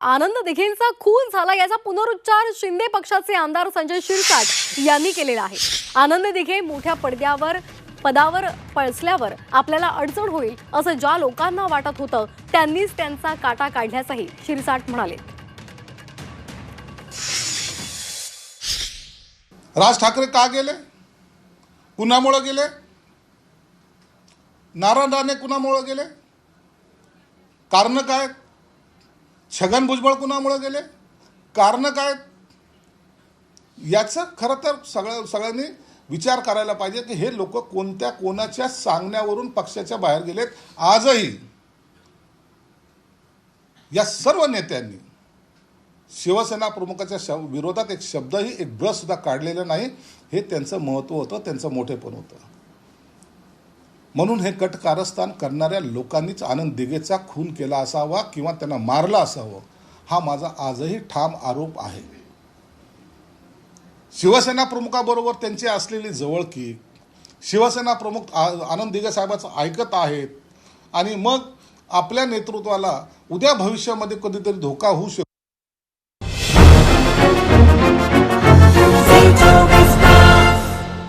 आनंद दिघेंचा खून झाला याचा पुनरुच्चार शिंदे पक्षाचे आमदार संजय शिरसाट यांनी केलेला आहे. आनंद दिघे मोठ्या पडद्यावर पदावर पळसल्यावर आपल्याला अडचण होईल असं ज्या लोकांना वाटत होतं त्यांनीच त्यांचा काटा काढल्याचंही शिरसाट म्हणाले. राज ठाकरे का गेले? कुणामुळं गेले? नारायण राणे कुणामुळं गेले? कारण काय? छगन भुजबळ कुणामुळं गेले? कारण काय? याचं खरं तर सगळ्या सगळ्यांनी विचार करायला पाहिजे की हे लोक कोणत्या कोणाच्या सांगण्यावरून पक्षाच्या बाहेर गेलेत? आजही या सर्व नेत्यांनी शिवसेना प्रमुखाच्या शब विरोधात एक शब्दही एक ब्रशसुद्धा काढलेलं नाही. हे त्यांचं महत्त्व होतं त्यांचं मोठेपण होतं. म्हणून हे कट कारस्थान करणाऱ्या लोकांनीच आनंद दिघेचा खून केला असावा किंवा त्यांना मारला असावं हा माझा आजही ठाम आरोप आहे. शिवसेना प्रमुखाबरोबर त्यांची असलेली जवळकी शिवसेना प्रमुख आनंद दिघे साहेबाचं ऐकत आहेत आणि मग आपल्या नेतृत्वाला उद्या भविष्यामध्ये कधीतरी धोका होऊ शकतो